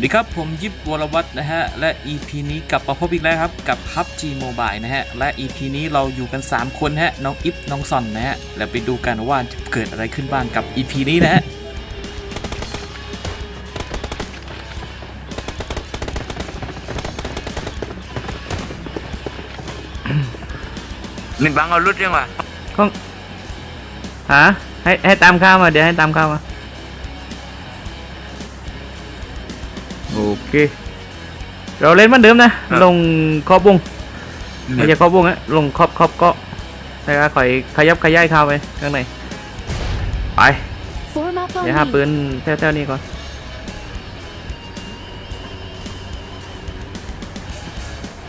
วัสดีครับ ผมยิบวรวัฒน์นะฮะ และ EP นี้กลับมาพบอีกแล้วครับ กับ PUBG Mobile นะฮะ และ EP นี้เราอยู่กัน 3 คนฮะ น้องอิฟน้องซอนนะฮะ แล้วไปดูกันว่าจะเกิดอะไรขึ้นบ้างกับ EP นี้นะฮะ mình bắn ở lút riêng mà ข้องหาให้ให้ตามข้าวมา เดี๋ยวให้ตามข้าวมา เค เราเล่นเหมือนเดิมนะครับลงขอบวงไม่ใช่ขอบวงอะลงขอบขอบเกาะแล้วก็ข่อยขยับขยายข้าวไปข้างใน ไป Form up on เดี๋ยวหา me. ปืนแถวๆนี้ก่อน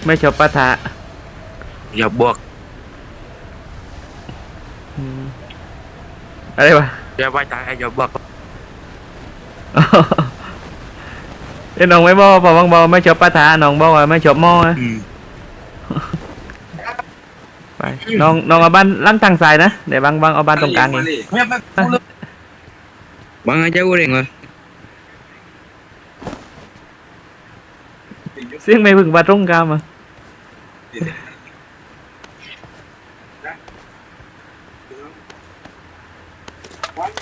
ไม่ชอบปะทะ giờ buộc อืมอะไรวะ giờ vai trái giờ buộc เอ้ย น้องไม่บอกบอกบางบอกไม่ชอบปะทะน้องบอกว่าไม่ชอบหม้อนะ ừ. ไปน้องน้องเอาบ้านล่างทางซ้ายนะเดี๋ยวบางบางเอาบ้านตรงกลางเอง bắn ở chỗ riêng rồi เสียงไม่พึ่งบาตรงกลางมา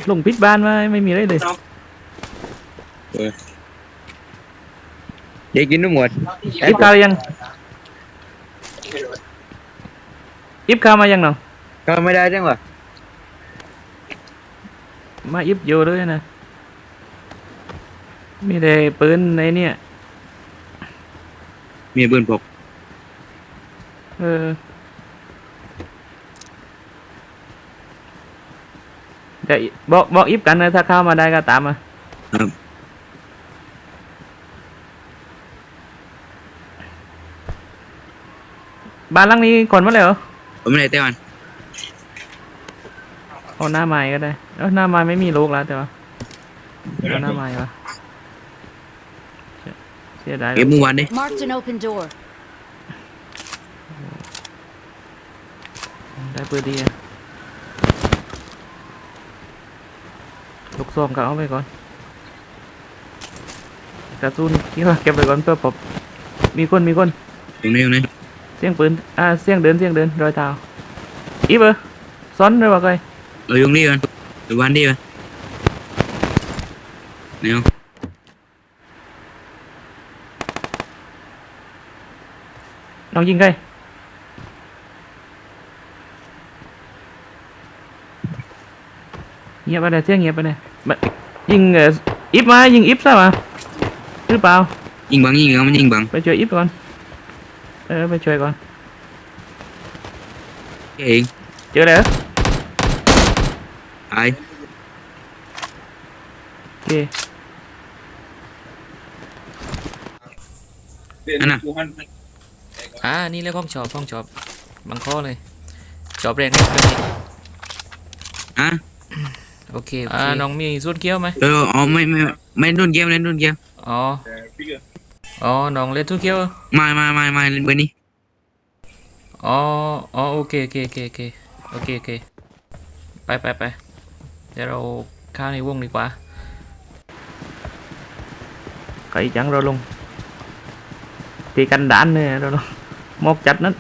ลงพิษบ้านมาไม่มีอะไรเลย để kín nó một อิฟข้าวยังอิฟข้าวมายังน้อง coi mới đây chứ mà มาอิฟอยู่ด้วยนะมีแต่ปืนในเนี่ย มีปืนพกเออเดี๋ยวบอกบอกอิฟกันนะถ้าเข้ามาได้ก็ตามมา ครั บบ้านหลังนี้คนมาเลยเหรอผมไม่ได้เต้มันเอาหน้าไม้ก็ได้เออหน้าไม้ไม่มีลูกแล้วแต่ว่าเอาหน้าไม้วะเสียเสียดายเก็บเมื่อวานดิ Marked an open door. ได้ปืนดีอะลูกซองก็เอาไปก่อนกระสุนคิดว่าเก็บไปก่อนเพื่อผมมีคนมีคน ตรงนี้ตรงนี้ เสียงปืน อ่า เสียงเดิน เสียงเดิน รอยเท้าอีเบอร์ซ้อนเลยว่าไง ở dùng đi bạn ở ban đi bạn này không น้องยิงใครเงียบไปเลยเสียงเงียบไปเลยมายิงเอ่ออิฟมายิงอิฟซะมาหรือเปล่า nhìn bằng nhìn không nhìn bằng ไปช่วยอิฟก่อน เออไปช่วยก่อน cái hiện เจอแล้ว ai โอเค anh à อ่านี่เรียกห้องชอบห้องชอบบังข้อเลยชอบแรงเลยตัวนี้ hả โอเคอ่าน้องมีส่วนเกี้ยวไหม rồi rồi ờ, mấy mấy mấy đun game lên đun game อ๋อ อ๋อ น้องเล่นทุกเกี้ยวเหรอ mai mai mai mai lên bên đi อ๋ออ๋อโอเคโอเคโอเคโอเคโอเคโอเคไปไปไปเดี๋ยวเราเข้าในวงดีกว่าไก่จังเราลงตีกันดานเนี่ยเราลงหมอกจัดนั้น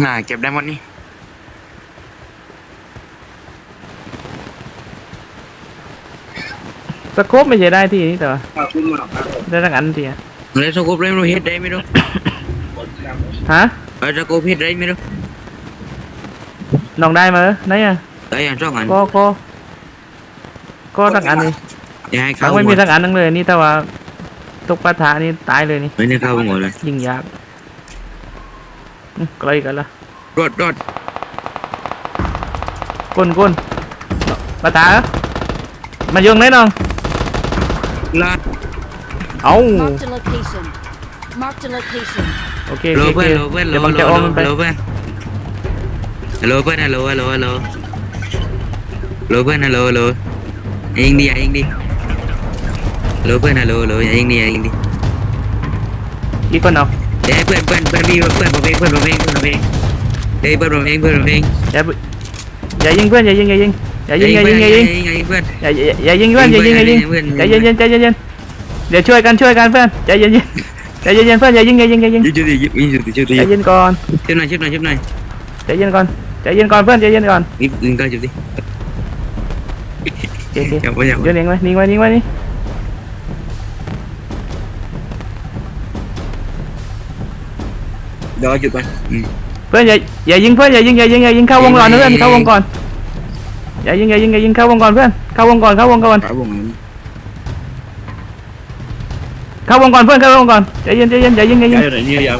này kẹp diamond đi สโคปไม่ใช่ได้ที่นี่แต่ว่าได้ทั้งอันทีอะ lấy sao cốp đấy nó hết đấy mới đâu ฮะ ở sao cốp hết đấy mới đâu น้องได้มาเหรอไหนอะ đấy ăn sao ăn ก็ก็ก็ทั้งอันนี่ để hai ทั้ง khao ไม่มี ngồi ทั้งอันทั้งเลยนี่แต่ว่าตกปะทะนี่ตายเลยนี่ mấy nơi khao ngồi rồi ยิงยากอื้อไกลกันละ rột rột ก้นก้นปะทะเหรอมายิงไหนน้อง là เอ้า Marked a location. Marked a location. โอเคโอ lô เคโอเค bên lô bên เดี๋ยว lô บังจะ lô อ้อม lô มันไป lô bên hello bên hello hello hello lô bên hello hello yên đi yên đi hello bên hello hello yên đi yên đi อีกคนเอา để bên bên bên đi bên bên bên bên bên bên bên đi bên bên bên bên bên อย่าอย่ายิงเพื่อน อย่ายิงอย่ายิงใจอย่ายิงอย่ายิงอย่ายิงอย่ายิงเพื่อนอย่าอย่าอย่ายิงเพื่อนอย่ายิงอย่ายิงเพื่อนใจเย็นๆใจเย็นๆเดี๋ยวช่วยกันช่วยกันเพื่อนใจเย็นๆใจเย็นๆเพื่อนอย่ายิงอย่ายิงอย่ายิงยิงจุดดิยิงจุดดิจุดดิใจเย็นก่อนชิบหน่อยชิบหน่อยชิบหน่อยใจเย็นก่อนใจเย็นก่อนเพื่อนใจเย็นก่อนยิงยิงกันจุดดิโอเคโอเคอย่าไปอย่าไปเดี๋ยวนิ่งไว้นิ่งไว้นิ่งไว้นี่เดี๋ยวจุดไปอืมเพื่อนอย่าอย่ายิงเพื่อนอย่ายิงอย่ายิงอย่ายิงเข้าวงก่อนนะเพื่อนเข้าวงก่อน อย่ายิงอย่ายิงอย่ายิงเข้าวงก่อนเพื่อนเข้าวงก่อนเข้าวงก่อนฝาบ่งนั้นเข้าวงก่อนเพื่อนเข้าวงก่อนใจเย็นใจเย็นอย่ายิงอย่ายิงไอ้ไหนนี่ยาว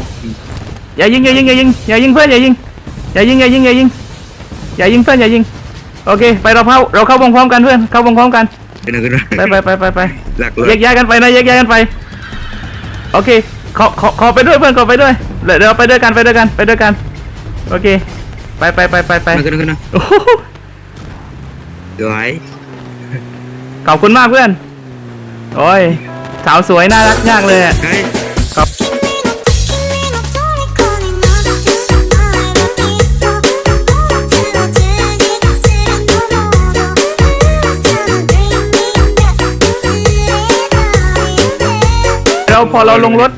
อย่ายิงอย่ายิงอย่ายิงอย่ายิงเพื่อนอย่ายิงอย่ายิงอย่ายิงอย่ายิงอย่ายิงเพื่อนอย่ายิงโอเคไปเราเข้าเราเข้าวงพร้อมกันเพื่อนเข้าวงพร้อมกันเป็นอะไรกันไปไปไปไปไปหลักแยกย้ายกันไปนะแยกย้ายกันไปโอเคขอขอขอไปด้วยเพื่อนขอไปด้วยเดี๋ยวเดี๋ยวไปด้วยกันไปด้วยกันไปด้วยกันโอเค ไปไปไปไปไปมากันกันนะโอ้โห เดี๋ยวไอ้ขอบคุณมากเพื่อน โอ้ย สาวสวยน่ารักมากเลยอะไอ้เราพอเราลงรถ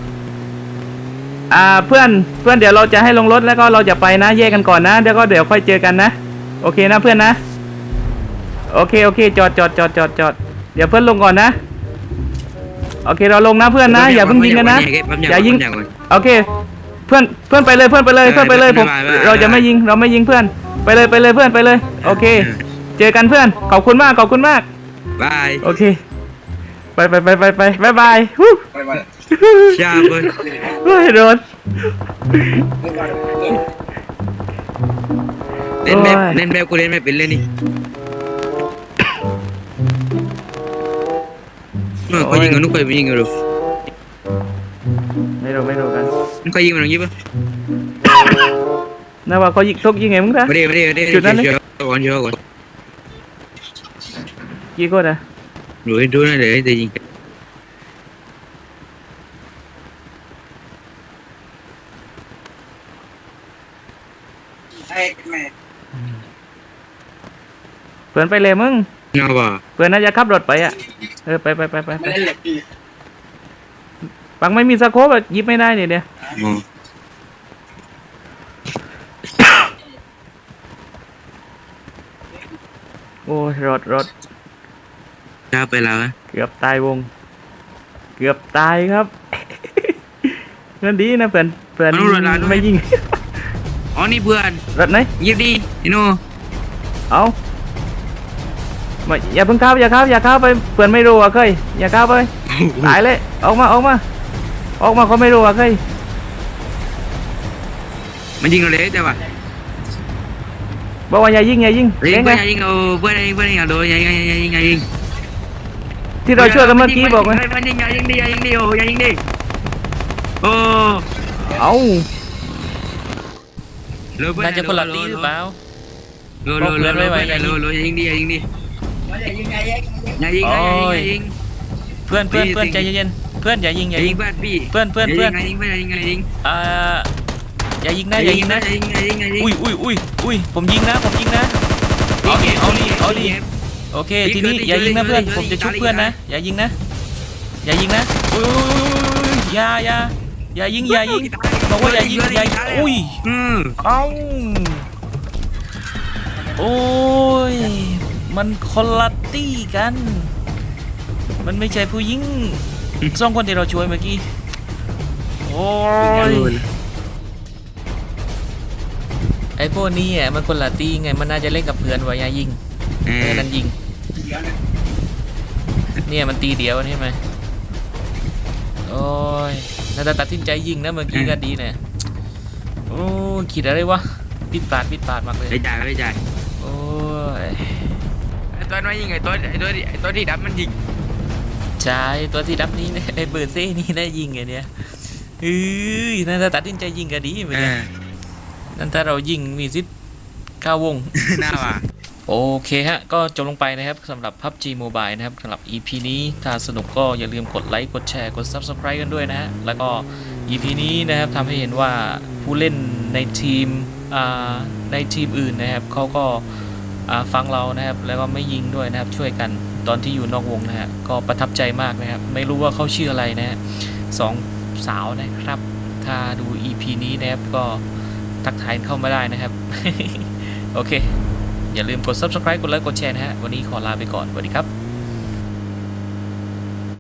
อ่าเพื่อนเพื่อนเดี๋ยวเราจะให้ลงรถแล้วก็เราจะไปนะแยกกันก่อนนะเดี๋ยวก็เดี๋ยวค่อยเจอกันนะ โอเคนะเพื่อนนะ โอเคโอเค จอดจอดจอดจอดจอดเดี๋ยวเพื่อนลงก่อนนะ โอเคเราลงนะเพื่อนนะ อย่าเพิ่งยิงกันนะ อย่ายิง โอเค เพื่อนเพื่อนไปเลยเพื่อนไปเลยเพื่อนไปเลยผมบ๊ายบายบ๊ายบายเราจะไม่ยิงเราไม่ยิงเพื่อน ไปเลยไปเลยเพื่อนไปเลย โอเค เจอกันเพื่อน ขอบคุณมากขอบคุณมากบายโอเค ไปไปไปไปไปบายบายฮู้ชาเบิร์เฮ้ยโดนเล่นแบบโอ้ยเล่นแบบกูเล่นไม่เป็นเลยนี่ เออเขายิงกันนุ๊กไปยิงกันดูไม่รู้ไม่รู้กันนุ๊กเขายิงมันยิงปะน่าว่าเขายิงทกยิงไงมึงนะไม่ได้ไม่ได้ไม่ได้จุดนั้นนี่เชียวก่อนเชียวก่อนกี่คนอะหนูดูนั่นเลยจะยิงเพื่อนไปเลยมึงเงาป่ะเพื่อนน่าจะขับรถไปอะ เออไปไปไปไปไปปังไม่มีสโคปอะหยิบไม่ได้เนี่ยเดี๋ยวอ๋อโอ้ยรถรถชาไปแล้วอะเกือบตายวง เกือบตายครับเพื่อนดีนะเพื่อนเพื่อนไม่ยิงอ๋อนี่เพื่อนรถไหนยิบดีอีโน่เอา ไม่อย่าเพิ่งเข้าอย่าเข้าอย่าเข้าไปเพื่อนไม่รู้อะเคยอย่าเข้าไปตายเลยออกมาออกมาออกมาเขาไม่รู้อะเคยมันยิงเราเลยแต่ว่าบอกว่าอย่ายิงอย่ายิงยิเลี้ยงงเพื่ไงอนยิงเอาเพื่อนยิงเพื่อนยิงเอาโดนยิงยิงยิงยิงยิงที่เราช่วยกันเมื่อกี้บอกไงเพื่อนยิงยิงดิยิงดิโอ้ยิงดิโอ้เอาน่าจะคนละตีหรือเปล่าโลโลโลโลโลโลยิงดิยิงดิ ยิงยิงยิงเพื่อนเพื่อนเพื่อนใจเย็นๆเพื่อนอย่ายิงอย่ายิยิงงเพื่อนพี่เพื่อนเพื่อนเพื่อนยิงเพื่อนยิงยิงอ่าอย่ายิงนะอย่ายิงนะยิงยิงยิงอุ้ยอุ้ยอุ้ยอุ้ยผมยิงนะผมยิงนะเอาดิเอาดิเอาดิโอเคทีนี้อย่ายิงนะเพื่อนผมจะชุบเพื่อนนะอย่ายิงนะอย่ายิงนะอุ้ยอุ้ยอุ้ยอุ้ยอย่าอย่าอย่ายิงอย่ายิงบอกว่าอย่ายิงอย่ายิงอุ้ยอืมเอ้าโอ้ย มันคนละตี้กัน มันไม่ใช่ผู้หญิงสองคนที่เราช่วยเมื่อกี้ โอ้ยไอ้พวกนี้อะมันคนละตี้ไง มันน่าจะเล่นกับเพื่อนวะอย่ายิงเอเอออนั่นยิง เนี่ยมันตีเดียวใช่ไหมโอ้ยน่าจะตัดสินใจยิงนะเมื่อกี้ก็ดีเนี่ยโอ้คิดอะไรวะปิดปาดปิดปาดมากเลยไม่จ่ายไม่จ่ายโอ้ยไอ้ ตัวน้อยยิงไอ้ตัวไอ้ตัวไอ้ตัวที่ดับมันยิงใช่ตัวที่ดับนี้เนี่ยไอ้เบิร์ดเซ่นี่ได้ยิงไงเนี่ยเอ้ยน่าจะตัดสินใจยิงก็ดีเหมือนเอกันอนั่นถ้าเรายิงมีสิทธิ์เข้าวงน่าว่ะโอเคฮะ ก็จบลงไปนะครับสำหรับ PUBG Mobile นะครับสำหรับ EP นี้ถ้าสนุกก็อย่าลืมกดไลค์กดแชร์กด Subscribe กันด้วยนะฮะ แล้วก็ EP นี้นะครับทำให้เห็นว่าผู้เล่นในทีมอ่าในทีมอื่นนะครับเขาก็อ่า ฟังเรานะครับแล้วก็ไม่ยิงด้วยนะครับช่วยกันตอนที่อยู่นอกวงนะฮะก็ประทับใจมากนะครับ ไม่รู้ว่าเขาชื่ออะไรนะฮะสองสาวนะครับ ถ้าดู EP นี้นะครับก็ทักทายเข้ามาได้นะครับ โอเค อย่าลืมกด subscribe กดไลค์กดแชร์นะฮะวันนี้ขอลาไปก่อนสวัสดีครับ